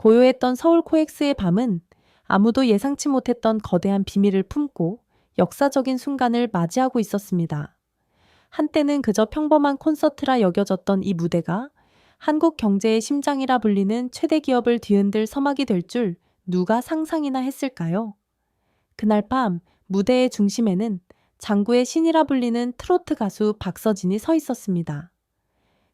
고요했던 서울 코엑스의 밤은 아무도 예상치 못했던 거대한 비밀을 품고 역사적인 순간을 맞이하고 있었습니다. 한때는 그저 평범한 콘서트라 여겨졌던 이 무대가 한국 경제의 심장이라 불리는 최대 기업을 뒤흔들 서막이 될 줄 누가 상상이나 했을까요? 그날 밤 무대의 중심에는 장구의 신이라 불리는 트로트 가수 박서진이 서 있었습니다.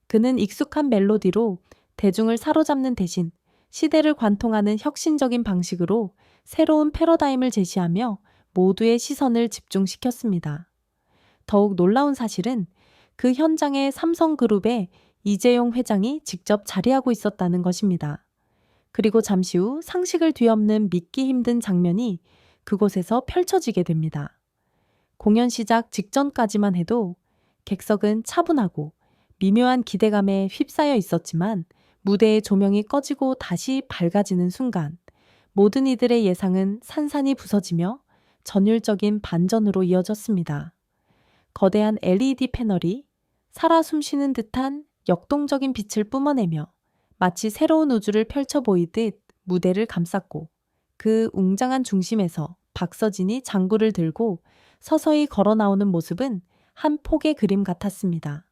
그는 익숙한 멜로디로 대중을 사로잡는 대신 시대를 관통하는 혁신적인 방식으로 새로운 패러다임을 제시하며 모두의 시선을 집중시켰습니다. 더욱 놀라운 사실은 그 현장에 삼성그룹의 이재용 회장이 직접 자리하고 있었다는 것입니다. 그리고 잠시 후 상식을 뒤엎는 믿기 힘든 장면이 그곳에서 펼쳐지게 됩니다. 공연 시작 직전까지만 해도 객석은 차분하고 미묘한 기대감에 휩싸여 있었지만 무대의 조명이 꺼지고 다시 밝아지는 순간 모든 이들의 예상은 산산이 부서지며 전율적인 반전으로 이어졌습니다. 거대한 LED 패널이 살아 숨쉬는 듯한 역동적인 빛을 뿜어내며 마치 새로운 우주를 펼쳐 보이듯 무대를 감쌌고 그 웅장한 중심에서 박서진이 장구를 들고 서서히 걸어 나오는 모습은 한 폭의 그림 같았습니다.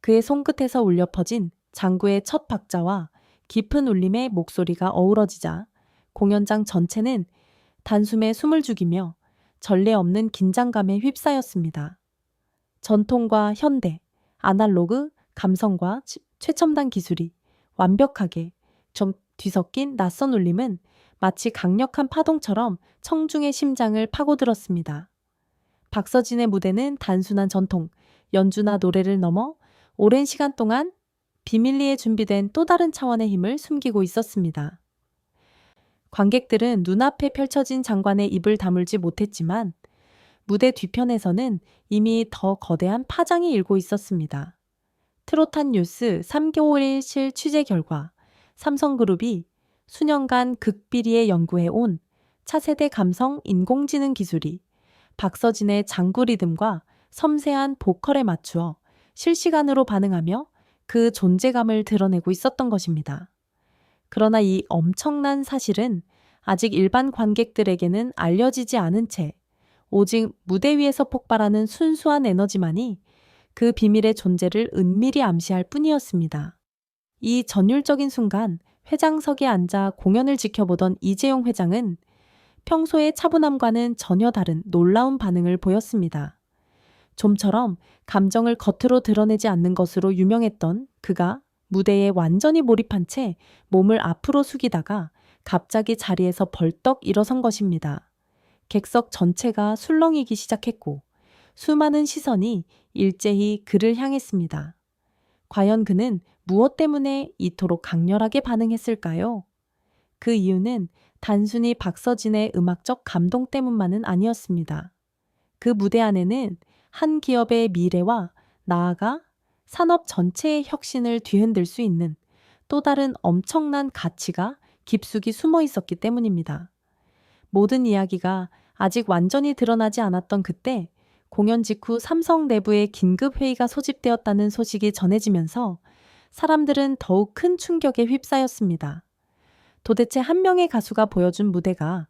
그의 손끝에서 울려 퍼진 장구의 첫 박자와 깊은 울림의 목소리가 어우러지자 공연장 전체는 단숨에 숨을 죽이며 전례 없는 긴장감에 휩싸였습니다. 전통과 현대, 아날로그, 감성과 최첨단 기술이 완벽하게 좀 뒤섞인 낯선 울림은 마치 강력한 파동처럼 청중의 심장을 파고들었습니다. 박서진의 무대는 단순한 전통, 연주나 노래를 넘어 오랜 시간 동안 비밀리에 준비된 또 다른 차원의 힘을 숨기고 있었습니다. 관객들은 눈앞에 펼쳐진 장관의 입을 다물지 못했지만 무대 뒤편에서는 이미 더 거대한 파장이 일고 있었습니다. 트로탄 뉴스 3개월 실 취재 결과 삼성그룹이 수년간 극비리에 연구해 온 차세대 감성 인공지능 기술이 박서진의 장구 리듬과 섬세한 보컬에 맞추어 실시간으로 반응하며 그 존재감을 드러내고 있었던 것입니다. 그러나 이 엄청난 사실은 아직 일반 관객들에게는 알려지지 않은 채 오직 무대 위에서 폭발하는 순수한 에너지만이 그 비밀의 존재를 은밀히 암시할 뿐이었습니다. 이 전율적인 순간 회장석에 앉아 공연을 지켜보던 이재용 회장은 평소의 차분함과는 전혀 다른 놀라운 반응을 보였습니다. 좀처럼 감정을 겉으로 드러내지 않는 것으로 유명했던 그가 무대에 완전히 몰입한 채 몸을 앞으로 숙이다가 갑자기 자리에서 벌떡 일어선 것입니다. 객석 전체가 술렁이기 시작했고 수많은 시선이 일제히 그를 향했습니다. 과연 그는 무엇 때문에 이토록 강렬하게 반응했을까요? 그 이유는 단순히 박서진의 음악적 감동 때문만은 아니었습니다. 그 무대 안에는 한 기업의 미래와 나아가 산업 전체의 혁신을 뒤흔들 수 있는 또 다른 엄청난 가치가 깊숙이 숨어 있었기 때문입니다. 모든 이야기가 아직 완전히 드러나지 않았던 그때 공연 직후 삼성 내부에 긴급 회의가 소집되었다는 소식이 전해지면서 사람들은 더욱 큰 충격에 휩싸였습니다. 도대체 한 명의 가수가 보여준 무대가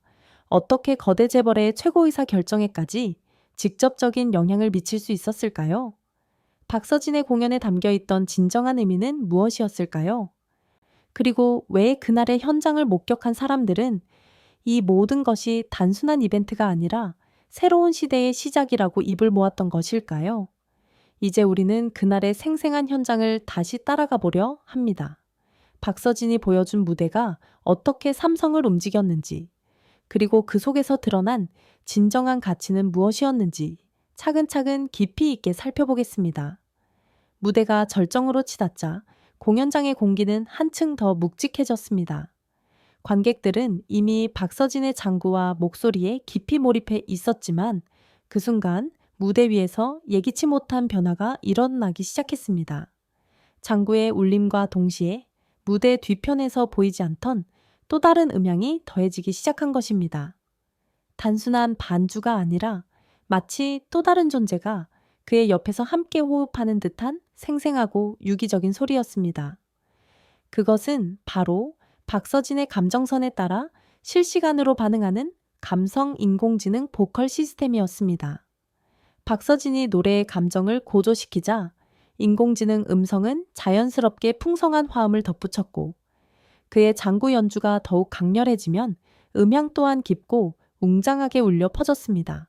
어떻게 거대 재벌의 최고의사 결정에까지 직접적인 영향을 미칠 수 있었을까요? 박서진의 공연에 담겨 있던 진정한 의미는 무엇이었을까요? 그리고 왜 그날의 현장을 목격한 사람들은 이 모든 것이 단순한 이벤트가 아니라 새로운 시대의 시작이라고 입을 모았던 것일까요? 이제 우리는 그날의 생생한 현장을 다시 따라가 보려 합니다. 박서진이 보여준 무대가 어떻게 삼성을 움직였는지, 그리고 그 속에서 드러난 진정한 가치는 무엇이었는지 차근차근 깊이 있게 살펴보겠습니다. 무대가 절정으로 치닫자 공연장의 공기는 한층 더 묵직해졌습니다. 관객들은 이미 박서진의 장구와 목소리에 깊이 몰입해 있었지만 그 순간 무대 위에서 예기치 못한 변화가 일어나기 시작했습니다. 장구의 울림과 동시에 무대 뒤편에서 보이지 않던 또 다른 음향이 더해지기 시작한 것입니다. 단순한 반주가 아니라 마치 또 다른 존재가 그의 옆에서 함께 호흡하는 듯한 생생하고 유기적인 소리였습니다. 그것은 바로 박서진의 감정선에 따라 실시간으로 반응하는 감성 인공지능 보컬 시스템이었습니다. 박서진이 노래의 감정을 고조시키자 인공지능 음성은 자연스럽게 풍성한 화음을 덧붙였고 그의 장구 연주가 더욱 강렬해지면 음향 또한 깊고 웅장하게 울려 퍼졌습니다.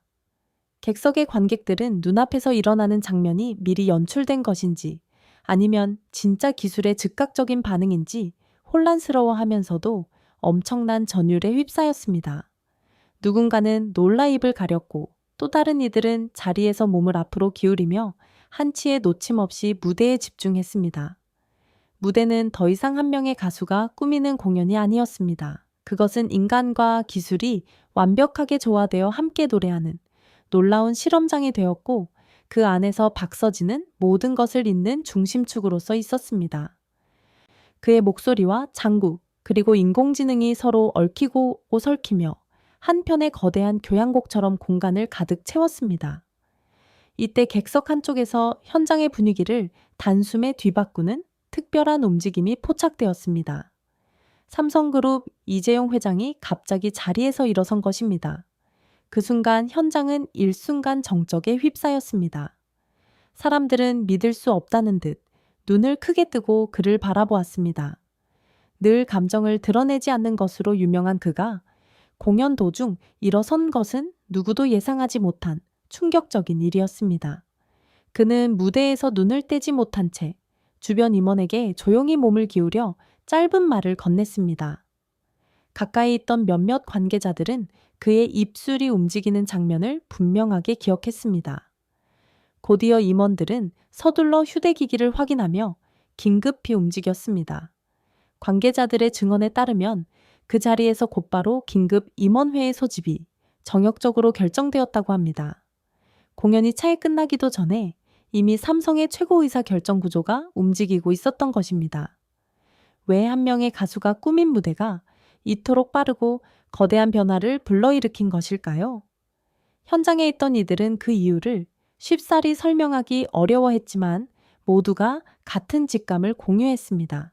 객석의 관객들은 눈앞에서 일어나는 장면이 미리 연출된 것인지 아니면 진짜 기술의 즉각적인 반응인지 혼란스러워 하면서도 엄청난 전율에 휩싸였습니다. 누군가는 놀라 입을 가렸고 또 다른 이들은 자리에서 몸을 앞으로 기울이며 한치의 놓침 없이 무대에 집중했습니다. 무대는 더 이상 한 명의 가수가 꾸미는 공연이 아니었습니다. 그것은 인간과 기술이 완벽하게 조화되어 함께 노래하는 놀라운 실험장이 되었고 그 안에서 박서진은 모든 것을 잇는 중심축으로서 있었습니다. 그의 목소리와 장구, 그리고 인공지능이 서로 얽히고 오설키며 한편의 거대한 교향곡처럼 공간을 가득 채웠습니다. 이때 객석 한쪽에서 현장의 분위기를 단숨에 뒤바꾸는 특별한 움직임이 포착되었습니다. 삼성그룹 이재용 회장이 갑자기 자리에서 일어선 것입니다. 그 순간 현장은 일순간 정적에 휩싸였습니다. 사람들은 믿을 수 없다는 듯 눈을 크게 뜨고 그를 바라보았습니다. 늘 감정을 드러내지 않는 것으로 유명한 그가 공연 도중 일어선 것은 누구도 예상하지 못한 충격적인 일이었습니다. 그는 무대에서 눈을 떼지 못한 채 주변 임원에게 조용히 몸을 기울여 짧은 말을 건넸습니다. 가까이 있던 몇몇 관계자들은 그의 입술이 움직이는 장면을 분명하게 기억했습니다. 곧이어 임원들은 서둘러 휴대기기를 확인하며 긴급히 움직였습니다. 관계자들의 증언에 따르면 그 자리에서 곧바로 긴급 임원회의 소집이 정역적으로 결정되었다고 합니다. 공연이 차에 끝나기도 전에 이미 삼성의 최고의사 결정 구조가 움직이고 있었던 것입니다. 왜 한 명의 가수가 꾸민 무대가 이토록 빠르고 거대한 변화를 불러일으킨 것일까요? 현장에 있던 이들은 그 이유를 쉽사리 설명하기 어려워했지만 모두가 같은 직감을 공유했습니다.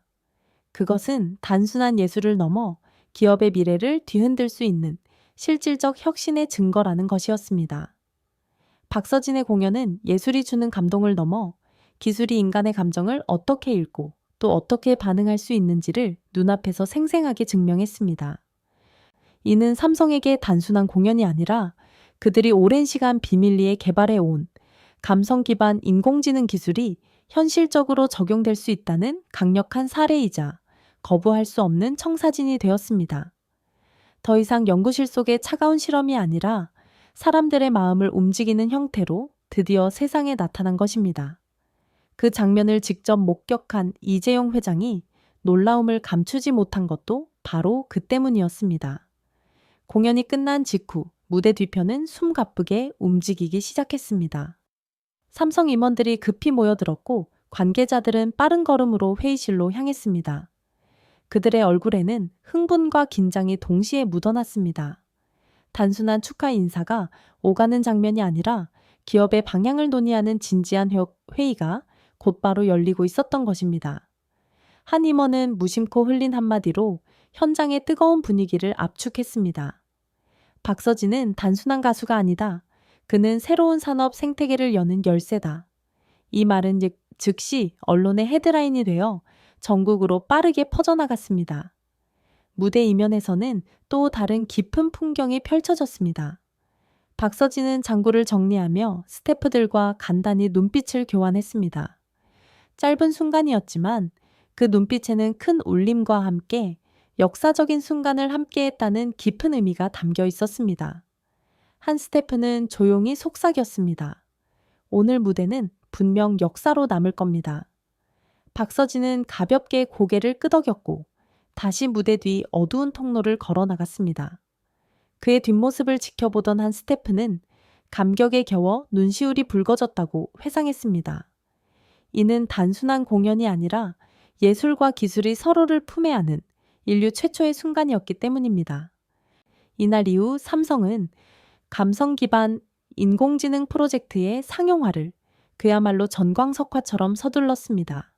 그것은 단순한 예술을 넘어 기업의 미래를 뒤흔들 수 있는 실질적 혁신의 증거라는 것이었습니다. 박서진의 공연은 예술이 주는 감동을 넘어 기술이 인간의 감정을 어떻게 읽고 또 어떻게 반응할 수 있는지를 눈앞에서 생생하게 증명했습니다. 이는 삼성에게 단순한 공연이 아니라 그들이 오랜 시간 비밀리에 개발해 온 감성 기반 인공지능 기술이 현실적으로 적용될 수 있다는 강력한 사례이자 거부할 수 없는 청사진이 되었습니다. 더 이상 연구실 속의 차가운 실험이 아니라 사람들의 마음을 움직이는 형태로 드디어 세상에 나타난 것입니다. 그 장면을 직접 목격한 이재용 회장이 놀라움을 감추지 못한 것도 바로 그 때문이었습니다. 공연이 끝난 직후 무대 뒤편은 숨가쁘게 움직이기 시작했습니다. 삼성 임원들이 급히 모여들었고 관계자들은 빠른 걸음으로 회의실로 향했습니다. 그들의 얼굴에는 흥분과 긴장이 동시에 묻어났습니다. 단순한 축하 인사가 오가는 장면이 아니라 기업의 방향을 논의하는 진지한 회의가 곧바로 열리고 있었던 것입니다. 한 임원은 무심코 흘린 한마디로 현장의 뜨거운 분위기를 압축했습니다. 박서진은 단순한 가수가 아니다. 그는 새로운 산업 생태계를 여는 열쇠다. 이 말은 즉시 언론의 헤드라인이 되어 전국으로 빠르게 퍼져나갔습니다. 무대 이면에서는 또 다른 깊은 풍경이 펼쳐졌습니다. 박서진은 장구를 정리하며 스태프들과 간단히 눈빛을 교환했습니다. 짧은 순간이었지만 그 눈빛에는 큰 울림과 함께 역사적인 순간을 함께했다는 깊은 의미가 담겨 있었습니다. 한 스태프는 조용히 속삭였습니다. 오늘 무대는 분명 역사로 남을 겁니다. 박서진은 가볍게 고개를 끄덕였고 다시 무대 뒤 어두운 통로를 걸어 나갔습니다. 그의 뒷모습을 지켜보던 한 스태프는 감격에 겨워 눈시울이 붉어졌다고 회상했습니다. 이는 단순한 공연이 아니라 예술과 기술이 서로를 품에 안은 인류 최초의 순간이었기 때문입니다. 이날 이후 삼성은 감성 기반 인공지능 프로젝트의 상용화를 그야말로 전광석화처럼 서둘렀습니다.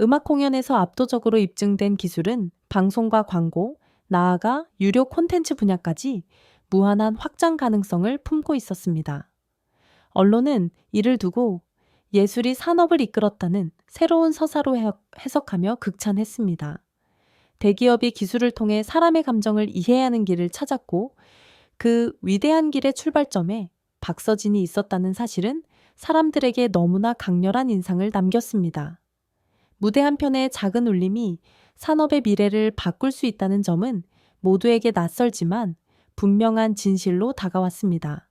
음악 공연에서 압도적으로 입증된 기술은 방송과 광고, 나아가 유료 콘텐츠 분야까지 무한한 확장 가능성을 품고 있었습니다. 언론은 이를 두고 예술이 산업을 이끌었다는 새로운 서사로 해- 해석하며 극찬했습니다. 대기업이 기술을 통해 사람의 감정을 이해하는 길을 찾았고 그 위대한 길의 출발점에 박서진이 있었다는 사실은 사람들에게 너무나 강렬한 인상을 남겼습니다. 무대 한편의 작은 울림이 산업의 미래를 바꿀 수 있다는 점은 모두에게 낯설지만 분명한 진실로 다가왔습니다.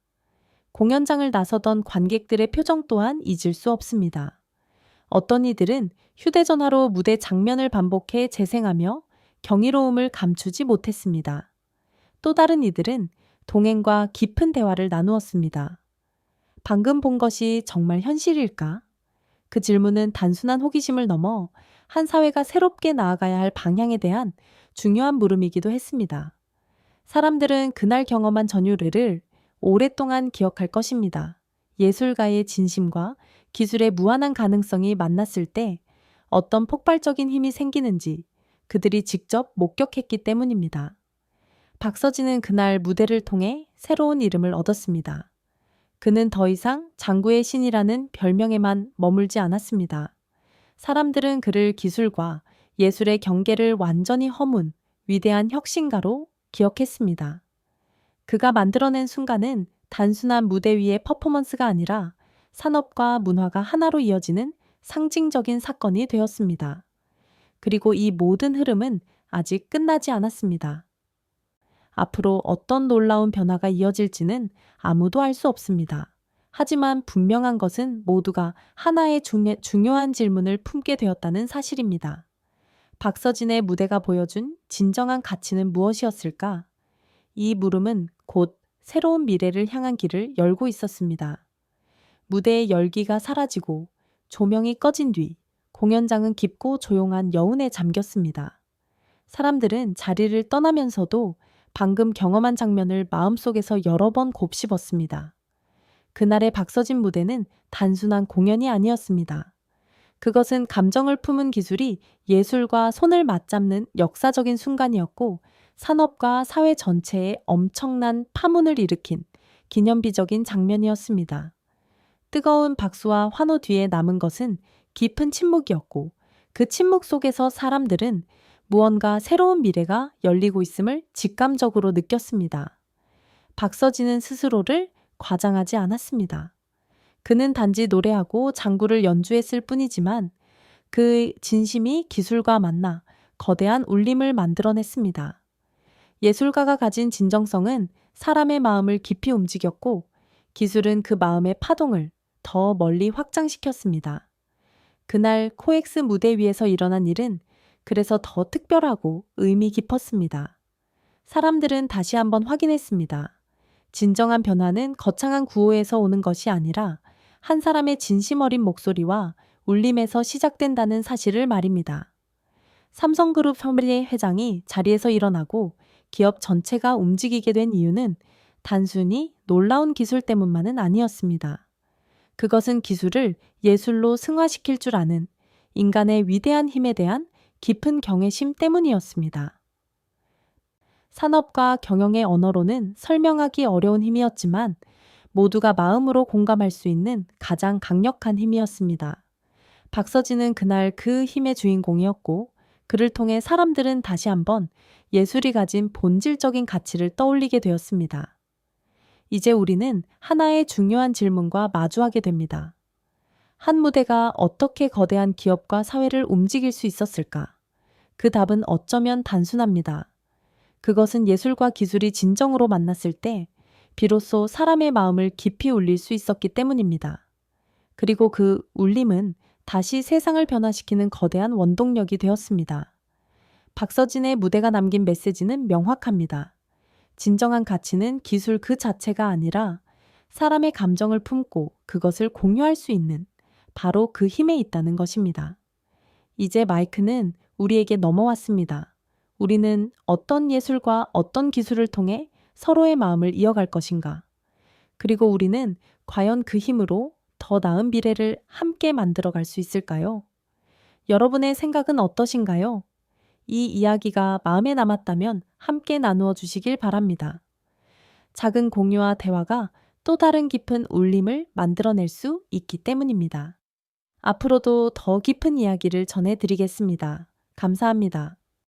공연장을 나서던 관객들의 표정 또한 잊을 수 없습니다. 어떤 이들은 휴대전화로 무대 장면을 반복해 재생하며 경이로움을 감추지 못했습니다. 또 다른 이들은 동행과 깊은 대화를 나누었습니다. 방금 본 것이 정말 현실일까? 그 질문은 단순한 호기심을 넘어 한 사회가 새롭게 나아가야 할 방향에 대한 중요한 물음이기도 했습니다. 사람들은 그날 경험한 전율회를 오랫동안 기억할 것입니다. 예술가의 진심과 기술의 무한한 가능성이 만났을 때 어떤 폭발적인 힘이 생기는지 그들이 직접 목격했기 때문입니다. 박서진은 그날 무대를 통해 새로운 이름을 얻었습니다. 그는 더 이상 장구의 신이라는 별명에만 머물지 않았습니다. 사람들은 그를 기술과 예술의 경계를 완전히 허문 위대한 혁신가로 기억했습니다. 그가 만들어낸 순간은 단순한 무대 위의 퍼포먼스가 아니라 산업과 문화가 하나로 이어지는 상징적인 사건이 되었습니다. 그리고 이 모든 흐름은 아직 끝나지 않았습니다. 앞으로 어떤 놀라운 변화가 이어질지는 아무도 알 수 없습니다. 하지만 분명한 것은 모두가 하나의 중요, 중요한 질문을 품게 되었다는 사실입니다. 박서진의 무대가 보여준 진정한 가치는 무엇이었을까? 이 물음은 곧 새로운 미래를 향한 길을 열고 있었습니다. 무대의 열기가 사라지고 조명이 꺼진 뒤 공연장은 깊고 조용한 여운에 잠겼습니다. 사람들은 자리를 떠나면서도 방금 경험한 장면을 마음속에서 여러 번 곱씹었습니다. 그날의 박서진 무대는 단순한 공연이 아니었습니다. 그것은 감정을 품은 기술이 예술과 손을 맞잡는 역사적인 순간이었고 산업과 사회 전체에 엄청난 파문을 일으킨 기념비적인 장면이었습니다. 뜨거운 박수와 환호 뒤에 남은 것은 깊은 침묵이었고 그 침묵 속에서 사람들은 무언가 새로운 미래가 열리고 있음을 직감적으로 느꼈습니다. 박서진은 스스로를 과장하지 않았습니다. 그는 단지 노래하고 장구를 연주했을 뿐이지만 그 진심이 기술과 만나 거대한 울림을 만들어냈습니다. 예술가가 가진 진정성은 사람의 마음을 깊이 움직였고 기술은 그 마음의 파동을 더 멀리 확장시켰습니다. 그날 코엑스 무대 위에서 일어난 일은 그래서 더 특별하고 의미 깊었습니다. 사람들은 다시 한번 확인했습니다. 진정한 변화는 거창한 구호에서 오는 것이 아니라 한 사람의 진심 어린 목소리와 울림에서 시작된다는 사실을 말입니다. 삼성그룹 협의 회장이 자리에서 일어나고 기업 전체가 움직이게 된 이유는 단순히 놀라운 기술 때문만은 아니었습니다. 그것은 기술을 예술로 승화시킬 줄 아는 인간의 위대한 힘에 대한 깊은 경외심 때문이었습니다. 산업과 경영의 언어로는 설명하기 어려운 힘이었지만 모두가 마음으로 공감할 수 있는 가장 강력한 힘이었습니다. 박서진은 그날 그 힘의 주인공이었고 그를 통해 사람들은 다시 한번 예술이 가진 본질적인 가치를 떠올리게 되었습니다. 이제 우리는 하나의 중요한 질문과 마주하게 됩니다. 한 무대가 어떻게 거대한 기업과 사회를 움직일 수 있었을까? 그 답은 어쩌면 단순합니다. 그것은 예술과 기술이 진정으로 만났을 때 비로소 사람의 마음을 깊이 울릴 수 있었기 때문입니다. 그리고 그 울림은 다시 세상을 변화시키는 거대한 원동력이 되었습니다. 박서진의 무대가 남긴 메시지는 명확합니다. 진정한 가치는 기술 그 자체가 아니라 사람의 감정을 품고 그것을 공유할 수 있는 바로 그 힘에 있다는 것입니다. 이제 마이크는 우리에게 넘어왔습니다. 우리는 어떤 예술과 어떤 기술을 통해 서로의 마음을 이어갈 것인가. 그리고 우리는 과연 그 힘으로 더 나은 미래를 함께 만들어 갈 수 있을까요? 여러분의 생각은 어떠신가요? 이 이야기가 마음에 남았다면 함께 나누어 주시길 바랍니다. 작은 공유와 대화가 또 다른 깊은 울림을 만들어낼 수 있기 때문입니다. 앞으로도 더 깊은 이야기를 전해드리겠습니다. 감사합니다.